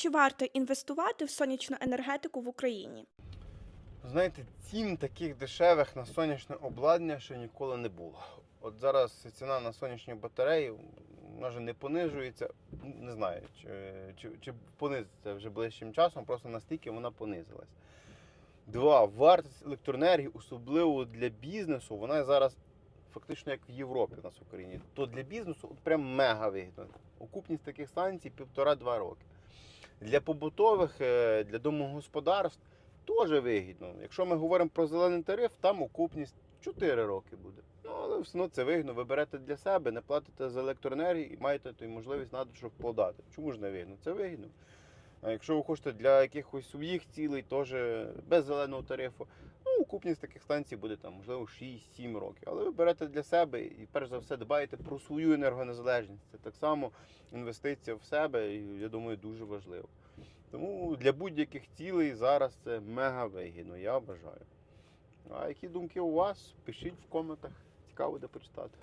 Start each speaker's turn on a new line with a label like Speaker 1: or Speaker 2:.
Speaker 1: Чи варто інвестувати в сонячну енергетику в Україні?
Speaker 2: Знаєте, цін таких дешевих на сонячне обладнання ще ніколи не було. От зараз ціна на сонячні батареї вже не понижується. Не знаю, чи, чи, чи понизиться вже ближчим часом, просто настільки вона понизилась. Два, вартість електроенергії, особливо для бізнесу, вона зараз фактично як в Європі у нас в Україні. То для бізнесу от прям мега вигідно. Окупність таких станцій півтора-два роки. Для побутових, е, для домогосподарств теж вигідно. Якщо ми говоримо про зелений тариф, там окупність 4 роки буде. Ну, але все одно це вигідно. Ви берете для себе, не платите за електроенергію і маєте ту можливість надлишок подати. Чому ж не вигідно? Це вигідно. А якщо ви хочете для якихось своїх цілей, теж без зеленого тарифу, ну, окупність таких станцій буде там, можливо, 6-7 років. Але ви берете для себе і перш за все дбаєте про свою енергонезалежність. Це так само інвестиція в себе, я думаю, дуже важливо. Тому для будь-яких цілей зараз це мега вигідно, я вважаю. А які думки у вас? Пишіть в коментах. Цікаво буде почитати.